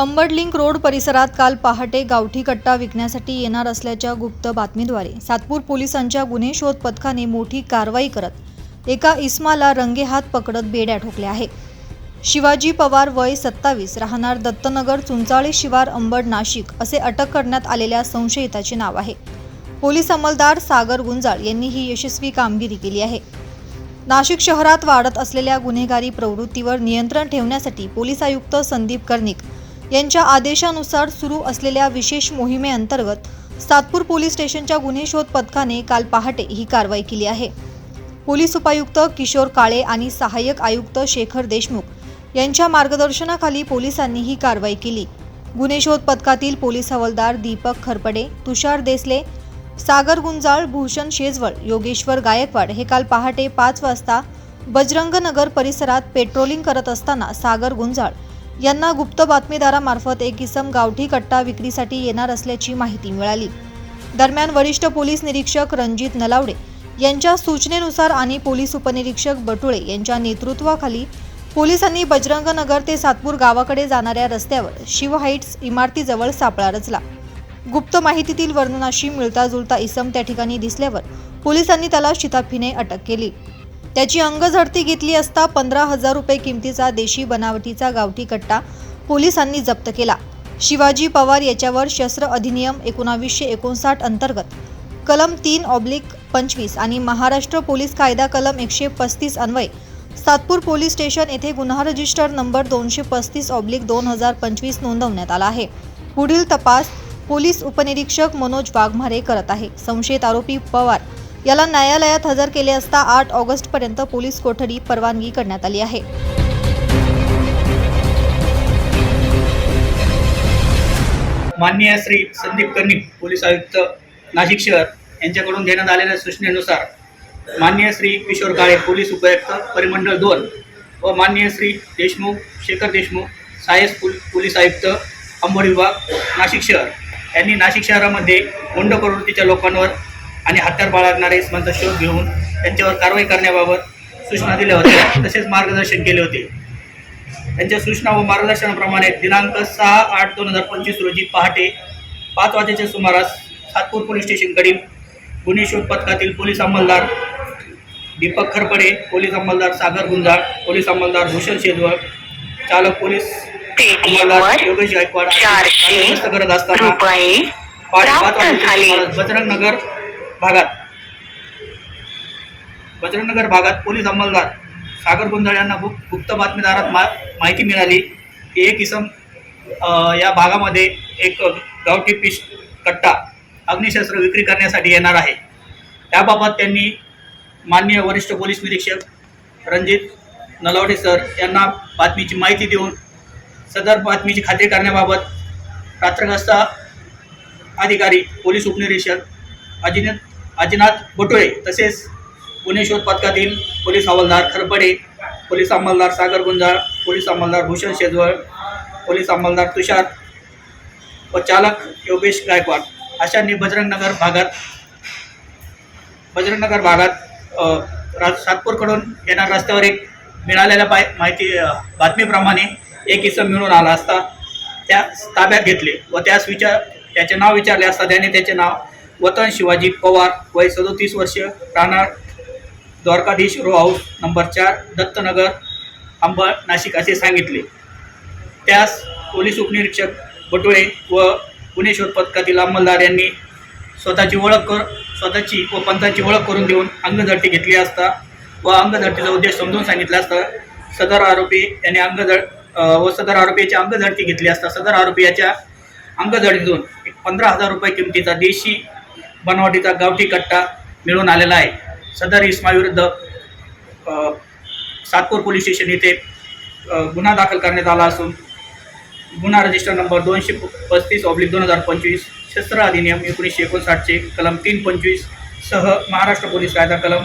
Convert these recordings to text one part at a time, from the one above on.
अंबडलिंक road परिसरात काल पहाटे गावठी कट्टा विकण्यासाठी येणार असल्याच्या गुप्त बातमीद्वारे सातपूर पोलिसांच्या गुन्हे शोध पथकाने मोठी कारवाई करत एका इस्माला रंगेहात पकडत बेड्या ठोकल्या आहे शिवाजी पवार वय सत्तावीस राहणार दत्तनगर चुंचाळे शिवार अंबड नाशिक असे अटक करण्यात आलेल्या संशयिताचे नाव आहे. पोलीस अंमलदार सागर गुंजाळ यांनी ही यशस्वी कामगिरी केली आहे. नाशिक शहरात वाढत असलेल्या गुन्हेगारी प्रवृत्तीवर नियंत्रण ठेवण्यासाठी पोलीस आयुक्त संदीप कर्णिक यांच्या आदेशानुसार सुरू असलेल्या विशेष मोहिमेअंतर्गत सातपूर पोलीस स्टेशनच्या गुन्हे शोध पथकाने काल पहाटे ही कारवाई केली आहे. पोलीस उपायुक्त किशोर काळे आणि सहाय्यक आयुक्त शेखर देशमुख यांच्या मार्गदर्शनाखाली पोलिसांनी ही कारवाई केली. गुन्हे शोध पथकातील पोलीस हवालदार दीपक खरपडे तुषार देसले सागर गुंजाळ भूषण शेजवळ योगेश्वर गायकवाड हे काल पहाटे पाच वाजता बजरंगनगर परिसरात पेट्रोलिंग करत असताना सागर गुंजाळ यांना गुप्त बातमीदारामार्फत एक इसम गावठी कट्टा विक्रीसाठी येणार असल्याची माहिती मिळाली. दरम्यान वरिष्ठ पोलीस निरीक्षक रणजित नलावडे यांच्या सूचनेनुसार आणि पोलीस उपनिरीक्षक बटुळे यांच्या नेतृत्वाखाली पोलिसांनी बजरंगनगर ते सातपूर गावाकडे जाणाऱ्या रस्त्यावर शिव हाईट्स इमारतीजवळ सापळा रचला. गुप्त माहितीतील वर्णनाशी मिळता जुळता इसम त्या ठिकाणी दिसल्यावर पोलिसांनी त्याला शिताफीने अटक केली. त्याची अंगझडती घेतली असता पंधरा हजार रुपये किमतीचा देशी बनावटीचा गावठी कट्टा पोलिसांनी जप्त केला. शिवाजी पवार याच्यावर शस्त्र अधिनियम एकोणावीसशे एकोणसाठ अंतर्गत कलम तीन ऑब्लिक पंचवीस आणि महाराष्ट्र पोलीस कायदा कलम एकशे पस्तीस अन्वये सातपूर पोलीस स्टेशन येथे गुन्हा रजिस्टर नंबर दोनशे पस्तीस ऑब्लिक दोन हजार पंचवीस नोंदवण्यात आला आहे. पुढील तपास पोलीस उपनिरीक्षक मनोज वाघमारे करत आहे. संशयित आरोपी पवार याला न्यायालयात हजर केले असता आठ ऑगस्टपर्यंत पोलीस कोठडी परवानगी करण्यात आली आहे. माननीय श्री संदीप कर्णिक पोलीस आयुक्त नाशिक शहर यांच्याकडून देण्यात आलेल्या सूचनेनुसार माननीय श्री किशोर काळे पोलीस उपायुक्त परिमंडळ दोन व माननीय श्री देशमुख शेखर देशमुख सायस पोल पोलीस आयुक्त अंबड विभाग नाशिक शहर यांनी नाशिक शहरामध्ये गुंड प्रवृत्तीच्या लोकांवर आणि हत्यार बाळगणारे इसमांचा शोध घेऊन त्यांच्यावर कारवाई करण्याबाबत सूचना दिल्या होत्या. तसेच मार्गदर्शन केले होते. त्यांच्या सूचना व मार्गदर्शनाप्रमाणे दिनांक सहा आठ दोन हजार पंचवीस रोजी पहाटे पाच वाजेच्या सुमारास सातपूर पोलीस स्टेशनकडील गुन्हे शोध पथकातील पोलीस अंमलदार दीपक खरपडे पोलीस अंमलदार सागर गुंजाळ पोलीस अंमलदार भूषण शेजवळ चालक पोलीस अंमलदार योगेश गायकवाड करत असताना पाच पाच वाजेच्या सुमारास बजरंगनगर भागात. बजरंगनगर भागात पोलीस अंमलदार सागर गुंजाळ यांना गुप गुप्त बातमीदारात मा माहिती मिळाली की एक इसम या भागामध्ये एक गावठी पिश कट्टा अग्निशस्त्र विक्री करण्यासाठी येणार आहे. त्याबाबत त्यांनी माननीय वरिष्ठ पोलीस निरीक्षक रणजित नलावडे सर यांना बातमीची माहिती देऊन सदर बातमीची खात्री करण्याबाबत रात्रग्रस्त अधिकारी पोलीस उपनिरीक्षक अजिनेत अजिनाथ बटुळे तसेच गुन्हे शोध पथकातील पोलीस हवालदार खरपडे पोलीस अंमलदार सागर गुंजाळ पोलीस अंमलदार भूषण शेजवळ पोलीस अंमलदार तुषार व चालक योगेश गायकवाड. अशांनी बजरंगनगर भागात बजरंगनगर भागात रा सातपूरकडून येणार रस्त्यावर एक मिळालेल्या पाय माहिती बातमीप्रमाणे एक इसम मिळून आला असता त्या ताब्यात घेतले व त्यास विचार त्याचे नाव विचारले असता त्याने त्याचे नाव वतन शिवाजी पवार वय सदोतीस वर्ष Rana Dwarkadhish row house number चार दत्तनगर आंबा नाशिक असे सांगितले. त्यास पोलीस उपनिरीक्षक बटुळे व गुन्हे शोध पथकातील अंमलदार यांनी स्वतःची ओळख कर स्वतःची व पंथाची ओळख करून देऊन अंगझडती घेतली असता व अंगझडतीचा उद्देश समजून सांगितला असता सदर आरोपी यांनी अंगझड व सदर आरोपीची अंगझडती घेतली असता सदर आरोपी याच्या अंगझडीतून एक पंधरा हजार रुपये किमतीचा देशी बनावटीचा गावठी कट्टा मिळून आलेला आहे. सदर इस्माविरुद्ध सातपूर पोलीस स्टेशन येथे गुन्हा दाखल करण्यात आला असून गुन्हा रजिस्टर नंबर दोनशे पस्तीस ऑब्लिक दोन हजार पंचवीस शस्त्र अधिनियम एकोणीसशे एकोणसाठचे कलम तीन पंचवीस सह महाराष्ट्र पोलीस कायदा कलम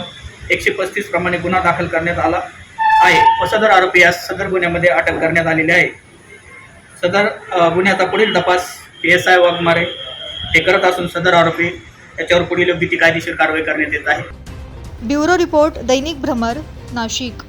एकशे पस्तीस प्रमाणे गुन्हा दाखल करण्यात आला आहे. व सदर आरोपी यास सदर गुन्ह्यामध्ये अटक करण्यात आलेली आहे. सदर गुन्ह्याचा पुढील तपास पी एस आय वाघमारे हे करत असून सदर आरोपी त्याच्यावर पुढील योग्य ती कायदेशीर कारवाई करण्यात येत आहे. ब्युरो रिपोर्ट दैनिक भ्रमर नाशिक.